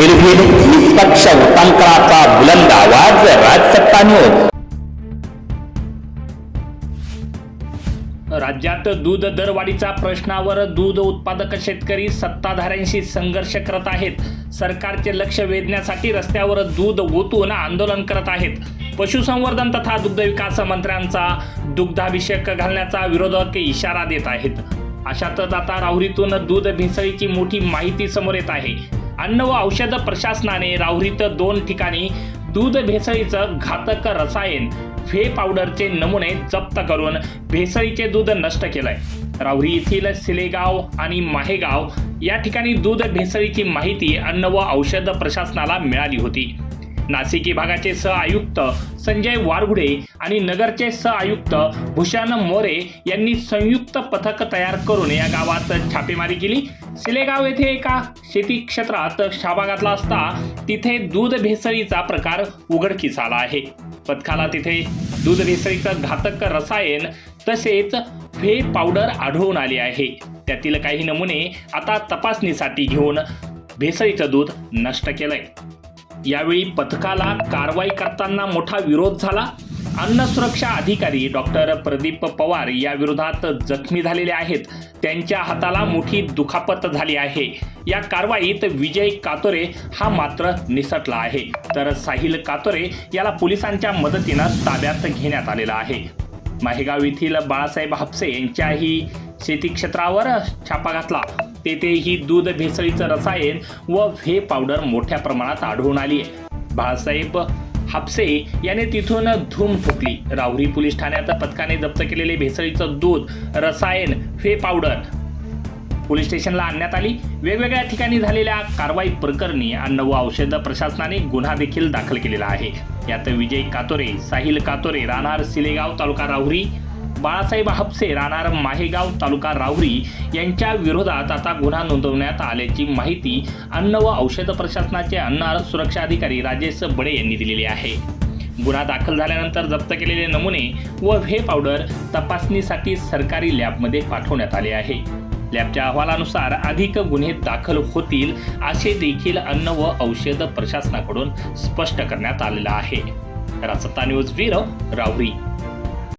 निर्भीड निष्पक्ष लोकांकराचा बुलंद आवाज राजसत्ताने राज्यात दूध दरवाढीच्या प्रश्नावर दूध उत्पादक शेतकरी सत्ताधाऱ्यांशी संघर्ष करत आहेत. सरकारचे लक्ष वेधण्यासाठी रस्त्यावर दूध ओतून आंदोलन करत आहेत. पशुसंवर्धन तथा दुग्ध विकास मंत्र्यांचा दुग्धाभिषेक घालण्याचा विरोधक इशारा देत आहेत. अशातच आता राहुरीतून दूध भेसळीची मोठी माहिती समोर येत आहे. अन्न व औषध प्रशासनाने राहुरीत दोन ठिकाणी दूध भेसळीचं घातक रसायन फे पावडरचे नमुने जप्त करून भेसळीचे दूध नष्ट केलंय. राहुरी येथील सिलेगाव आणि माहेगाव या ठिकाणी दूध भेसळीची माहिती अन्न व औषध प्रशासनाला मिळाली होती. नाशिक विभागाचे सह आयुक्त संजय वारगुडे आणि नगरचे सह आयुक्त भूषण मोरे यांनी संयुक्त पथक तयार करून या गावात छापेमारी केली. सिलेगाव येथे एका शेती क्षेत्रात शाबा घातला असता तिथे दूध भेसळीचा प्रकार उघडकीस आला आहे. पथकाला तिथे दूध भेसळीचं घातक रसायन तसेच फे पावडर आढळून आली आहे. त्यातील काही नमुने आता तपासणीसाठी घेऊन भेसळीचं दूध नष्ट केलंय. यावेळी पथकाला कारवाई करताना मोठा विरोध झाला. अन्न सुरक्षा अधिकारी डॉक्टर प्रदीप पवार या विरोधात जखमी झालेले आहेत. त्यांच्या हाताला मोठी दुखापत झाली आहे. या कारवाईत विजय कातोरे हा मात्र निसटला आहे. तर साहिल कातोरे याला पोलिसांच्या मदतीनं ताब्यात घेण्यात आलेला आहे. माहेगाव येथील बाळासाहेब हापसे यांच्याही शेती क्षेत्रावर छापा घातला. तेथेही दूध भेसळीचं रसायन व व्हे पावडर मोठ्या प्रमाणात आढळून आली. आहे बाळासाहेब हापसे याने तिथून धूम फुकली. राहुरी पोलीस ठाण्यात पथकाने जप्त केलेले भेसळीचं दूध रसायन व्हे पावडर पोलीस स्टेशनला आणण्यात आली. वेगवेगळ्या ठिकाणी झालेल्या कारवाई प्रकरणी अन्न व औषध प्रशासनाने गुन्हा देखील दाखल केलेला आहे. यात विजय कातोरे साहिल कातोरे राहणार सिलेगाव तालुका राहुरी बाळासाहेब हापसे राहणार माहेगाव तालुका राहुरी यांच्या विरोधात आता गुन्हा नोंदवण्यात आल्याची माहिती अन्न व औषध प्रशासनाचे अन्न सुरक्षा अधिकारी राजेश बडे यांनी दिलेली आहे. गुन्हा दाखल झाल्यानंतर जप्त केलेले नमुने व व्हे पावडर तपासणीसाठी सरकारी लॅबमध्ये पाठवण्यात आले आहे. लॅबच्या अहवालानुसार अधिक गुन्हे दाखल होतील असे देखील अन्न व औषध प्रशासनाकडून स्पष्ट करण्यात आलेलं आहे. रासत्ता न्यूज ब्युरो राहुरी